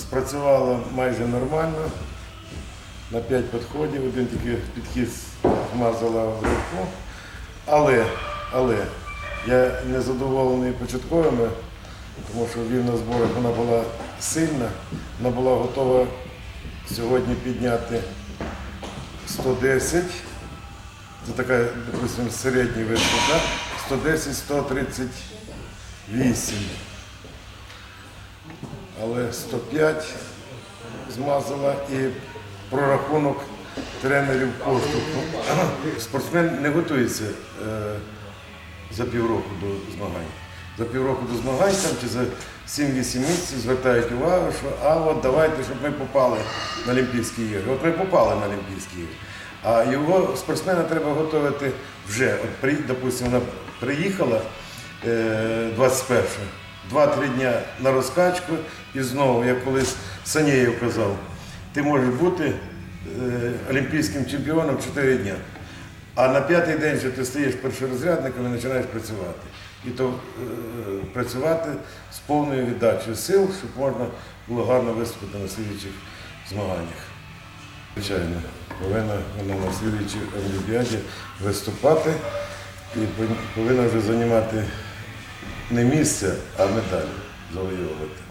спрацювало майже нормально. На 5 підходів, один тільки підхід вмазала в руку. Але але я не задоволений початковими, тому що в на зборах вона була сильна, вона була готова сьогодні підняти 110. Це така, допустимо, середня висота, 110-138. Але 105 змазала і прорахунок тренерів поштовху. Спортсмен не готується е, за півроку до змагань. За півроку до змагань там, чи за 7-8 місяців звертають увагу, що а от давайте, щоб ми попали на Олімпійські ігри. От ми попали на Олімпійські ігри. А його спортсмена треба готувати вже. От, допустимо, вона приїхала е, 21 два-три дня на розкачку і знову, як колись Санєєв казав, ти можеш бути е, олімпійським чемпіоном 4 дня. А на п'ятий день, що ти стаєш першорозрядником і починаєш працювати. І то е, працювати з повною віддачею сил, щоб можна було гарно виступити на слідчих змаганнях. Звичайно, повинна вона на слідчій Олімпіаді виступати і повинна вже займати не місце, а медаль завоювати.